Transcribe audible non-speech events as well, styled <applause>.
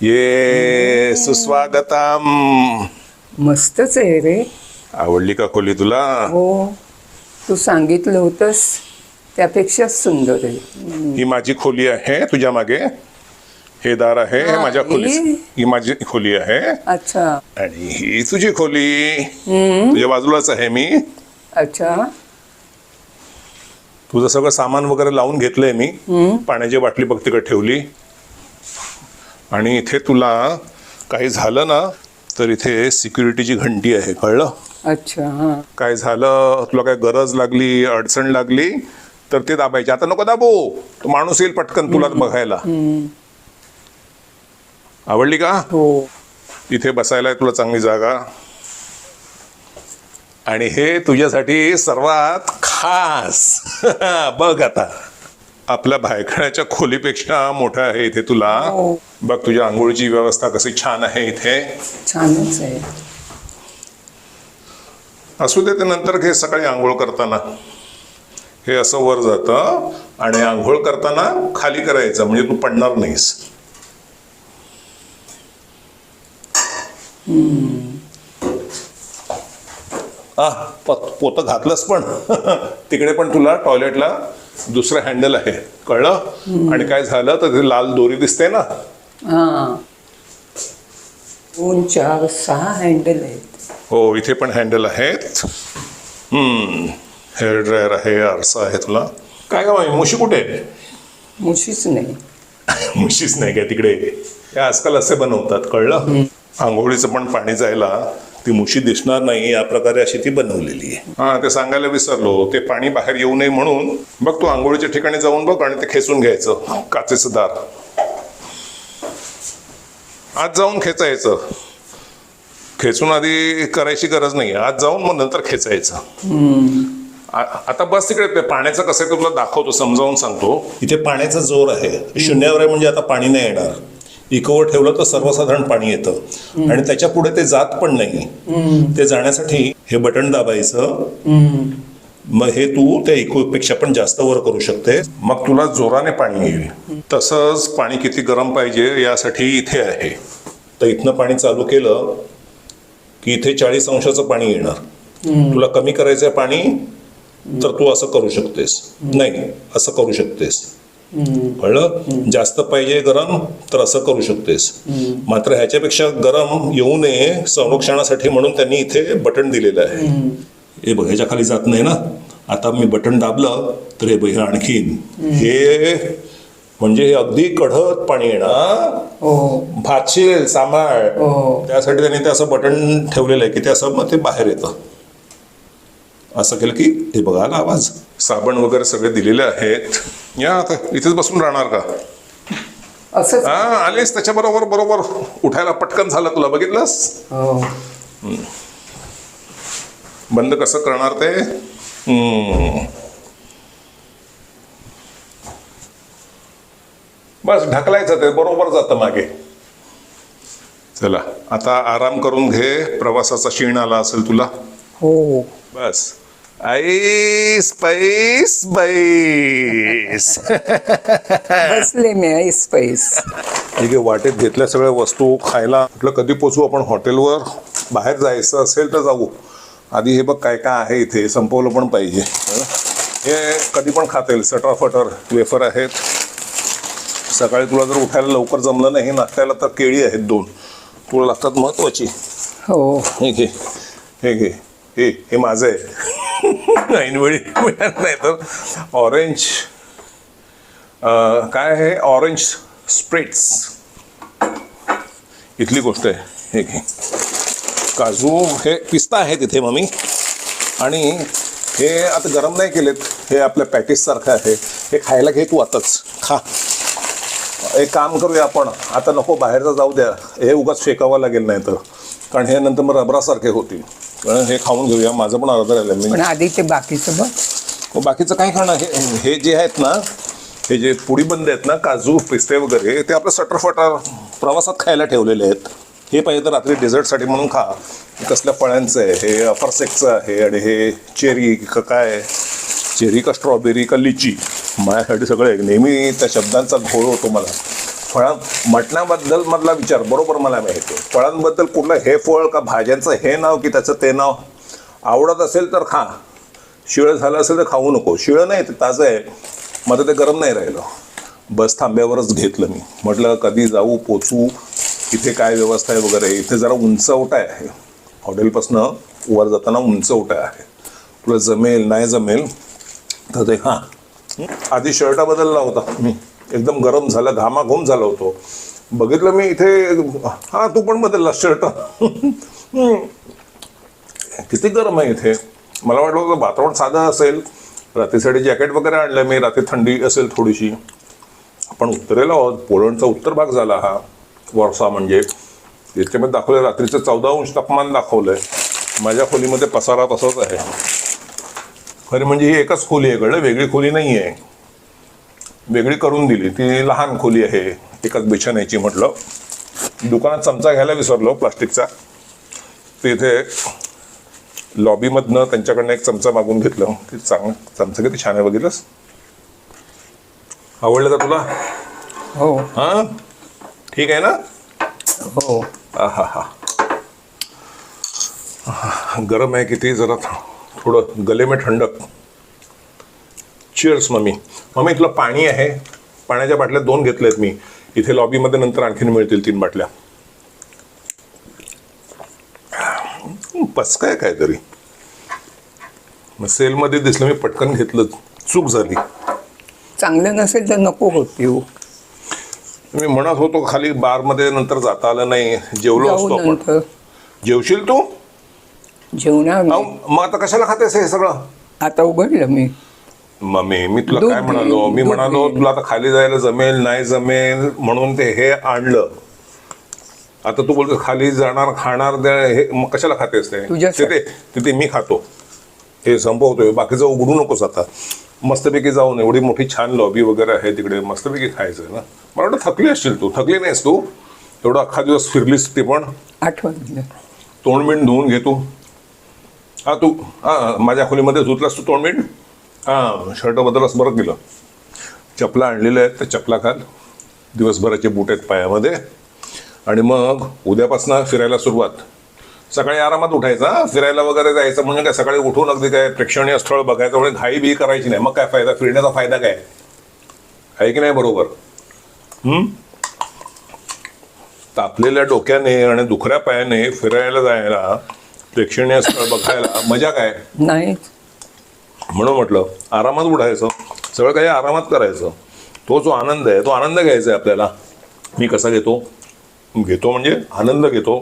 ये सुस्वागतम। मस्तच आहे रे. आवडली का खोली तुला? हो. तू सांगितलं होतंस त्यापेक्षा सुंदर आहे. ही माझी खोली आहे तुझ्या मागे. हे दार आहे हे माझ्या खोली. ही? ही माझी खोली आहे. अच्छा. आणि ही तुझी खोली. तुझ्या बाजूलाच आहे मी. अच्छा. तुझं सगळं सामान वगैरे लावून घेतलंय मी. पाण्याची बाटली बघ तिकडे ठेवली. आणि इथे तुला काही झालं ना तर इथे सिक्युरिटीची घंटी आहे कळलं? अच्छा हां. काय झालं? तुला काय गरज लागली अडचण लागली? तर ते दाबायचे. आता नको दाबू. तो माणूस येईल पटकन तुला बघायला. आवडली का? हो. इथे बसायला तुला चांगली जागा. आणि हे तुझ्यासाठी सर्वात खास. <laughs> बघ आता. आपल्या भायखळ्याच्या खोलीपेक्षा मोठं आहे इथे तुला. हो. बघ तुझ्या आंघोळीची व्यवस्था कशी छान आहे इथे. छानच आहे. असू दे ते नंतर घे सकाळी आंघोळ करताना. हे असं वर जातं आणि आंघोळ करताना खाली करायचं म्हणजे तू पडणार नाहीस. पोतं घातलंस पण. <laughs> तिकडे पण तुला टॉयलेटला. दुसरं हँडल आहे. कळलं? आणि काय झालं? तर ते लाल दोरी दिसते ना? हां. दोन चार सहा हँडल आहेत. हो इथे पण हँडल आहेत. हम्म. हेअर ड्रायर आहे आरसा आहे तुला. काय का मुशी कुठे आहे? मुशीच नाही. <laughs> मुशीच नाही काय तिकडे? हे आजकाल असे बनवतात कळलं? आंघोळीचं पण पाणी जायला. ती मुशी दिसणार नाही या प्रकारे अशी ती बनवलेली आहे. हा ते सांगायला विसरलो. ते पाणी बाहेर येऊ नये म्हणून बघ तू आंघोळीच्या ठिकाणी जाऊन बघ आणि ते खेचून घ्यायचं काचेचं दार. आज जाऊन खेचायचं. खेचून आधी करायची गरज नाही. आज जाऊन मग नंतर खेचायचं. आता बस तिकडे ते पाण्याचं कसं आहे तुला दाखवतो समजावून सांगतो. इथे पाण्याचा जोर आहे. शून्यावर आहे म्हणजे आता पाणी नाही येणार. इकोवर ठेवलं तर सर्वसाधारण पाणी येतं. आणि त्याच्या पुढे ते जात पण नाही. ते जाण्यासाठी हे बटन दाबायचं. मग हे तू त्या इकोपेक्षा पण जास्त वर करू शकते. मग तुला जोराने पाणी येईल. तसंच पाणी किती गरम पाहिजे यासाठी इथे आहे. तर इथनं पाणी चालू केलं की इथे चाळीस अंशाचं पाणी येणार. तुला कमी करायचं आहे पाणी तर तू असं करू शकतेस. नाही असं करू शकतेस. कळलं जास्त पाहिजे गरम तर असं करू शकतेस मात्र ह्याच्यापेक्षा गरम येऊ नये संरक्षणासाठी म्हणून त्यांनी इथे बटन दिलेलं आहे. हे बघ ह्याच्या खाली जात नाही ना? आता मी बटन दाबलं तर हे बघ आणखीन. हे म्हणजे हे अगदी कढत पाणी येणार हो. भातशील सांभाळ. हो. त्यासाठी त्यांनी ते असं बटन ठेवलेलं आहे की ते असं मग ते बाहेर येतं. असं केलं की हे बघा आला आवाज साबण वगैरे सगळे दिलेले आहेत. या आता इथेच बसून राहणार का? असंच. हा आलीस त्याच्याबरोबर बरोबर. उठायला पटकन झालं तुला बघितलंस? हो. बंद कसं करणार ते? हम्म. बस ढकलायचं ते बरोबर जातं मागे. चला आता आराम करून घे प्रवासाचा क्षीण आला असेल तुला. हो. बस. ऐस पैस बैस बसले मी ऐस पैस ठीक आहे वाटेत घेतल्या सगळ्या वस्तू खायला म्हटलं कधी पोचू आपण हॉटेलवर? बाहेर जायचं असेल तर जाऊ. आधी हे बघ काय काय आहे इथे संपवलं पण पाहिजे. हं? कधी पण खाता येईल सटर फटर वेफर आहेत. सकाळी तुला जर उठायला लवकर जमलं नाही नाश्त्याला तर केळी आहेत दोन. तुला लागतात महत्वाची. हो. हे घे हे घे हे हे माझं आहे. <laughs> ऐनवेळी मिळत नाही तर ऑरेंज काय आहे? ऑरेंज स्प्रेट्स इथली गोष्ट आहे. हे घे. काजू हे पिस्ता आहे तिथे मम्मी. आणि हे आता गरम नाही केलेत. हे आपल्या पॅकेजसारखं आहे. हे खायला घे तू आताच. खा. एक काम करूया आपण. आता नको बाहेरचं जाऊ द्या. हे उगाच फेकावं लागेल नाही तर कारण हे नंतर मग रबरासारखे होतील. कारण हे खाऊन घेऊया. माझं पण अर्ध राहिलं मी पण आधी ते बाकीचं बघ. मग बाकीचं काय खाणं हे हे जे आहेत ना हे जे पुडी बंद आहेत ना काजू पिस्ते वगैरे ते आपलं सटरफटर प्रवासात खायला ठेवलेले आहेत. हे पाहिजे तर रात्री डेझर्टसाठी म्हणून खा. हे कसल्या फळांचं आहे हे अफरसेकचं आहे आणि हे चेरी का काय चेरी का स्ट्रॉबेरी का लिची? माझ्यासाठी सगळं नेहमी त्या शब्दांचा घोळ होतो मला. फळा मटणाबद्दल मधला विचार बरोबर मला माहिती आहे. फळांबद्दल कुठलं हे फळ का भाज्यांचं हे नाव की त्याचं ते नाव? आवडत असेल तर खा. शिळं झालं असेल तर खाऊ नको. शिळं नाही ते ताजं आहे. माझं ते गरम नाही राहिलं. बस थांब्यावरच घेतलं मी. म्हटलं कधी जाऊ पोचू. इथे काय व्यवस्था आहे वगैरे? इथे जरा उंच उठाय आहे. हॉटेलपासनं वर जाताना उंच आहे. तुला जमेल नाही जमेल? तर ते हां? आधी शर्ट बदलला होता मी. एकदम गरम झालं घामाघूम झालो होतो. बघितलं मी इथे हा तू पण बदलला शर्ट किती गरम आहे इथे. मला वाटलं होतं वातावरण साधं असेल. रात्रीसाठी जॅकेट वगैरे आणलं मी रात्री थंडी असेल थोडीशी. आपण उत्तरेला आहोत. पोलंडचा उत्तर भाग झाला हा वर्षा म्हणजे. याच्यामध्ये दाखवलं रात्रीचं चौदा अंश तापमान दाखवलंय. माझ्या खोलीमध्ये पसारा तसाच आहे. खरं म्हणजे ही एकच खोली आहे कळलं वेगळी खोली नाही आहे वेगळी करून दिली. ती लहान खोली आहे. एकाच बिछाण्याची म्हटलं. दुकानात चमचा घ्यायला विसरलो प्लास्टिकचा. तिथे लॉबीमधनं त्यांच्याकडनं एक चमचा मागून घेतलं. की चांग चमचा किती छान आहे बघितलंस? आवडलं का तुला? हो. हां? ठीक आहे ना? हो. आहा हा गरम आहे किती? जरा थोडं गले में ठंडक. Cheers mummy. मम्मी तुला पाणी आहे. पाण्याच्या बाटल्या दोन घेतल्यात मी. इथे लॉबीमध्ये नंतर आणखीन मिळतील तीन बाटल्या. पस काय काहीतरी. मग सेलमध्ये दिसलं मी पटकन घेतलं. चूक झाली. चांगलं नसेल तर नको हो पिऊ. मी म्हणत होतो खाली बारमध्ये नंतर जाता आलं नाही. जेवलो जाऊ असतो आपण. नंतर. जेवशील तू? जेवणार अहो, मग आता कशाला खातेस हे सगळं? आता उघडलं मी. मम्मी मी तुला काय म्हणालो? मी म्हणालो. तुला आता खाली जायला जमेल नाही जमेल म्हणून ते हे आणलं. आता तू बोलतो खाली जाणार खाणार दे- हे मग कशाला खातेस ते. तिथे तिथे मी खातो. हे संपवतोय बाकीचं उघडू नकोस आता. मस्तपैकी जाऊन एवढी मोठी छान लॉबी वगैरे आहे तिकडे मस्तपैकी खायचं ना. मला वाटतं थकली असशील तू थकली नाहीस तू. एवढा अख्खा दिवस फिरलीस ती पण. आठवण तोंडमीठ धुवून घे तू. हा तू हा माझ्या खोलीमध्ये धुतलास तू तोंडमीठ हा शर्ट असं बरं केलं. चपला आणलेल्या आहेत त्या चपला खाल दिवसभराचे बूट आहेत पायामध्ये. आणि मग उद्यापासून फिरायला सुरुवात. सकाळी आरामात उठायचा फिरायला वगैरे जायचं म्हणजे काय सकाळी उठून अगदी काय प्रेक्षणीय स्थळ बघायचं म्हणजे घाई बी करायची नाही. मग काय फायदा? फिरण्याचा फायदा काय? आहे की नाही बरोबर? हम्म? तापलेल्या डोक्याने आणि दुखऱ्या पायाने फिरायला जायला प्रेक्षणीय स्थळ बघायला मजा काय? नाही. म्हणून म्हटलं आरामात उठायचं सगळं काही आरामात करायचं. तो जो आनंद आहे तो आनंद घ्यायचा आहे आपल्याला. मी कसा घेतो? घेतो म्हणजे आनंद घेतो.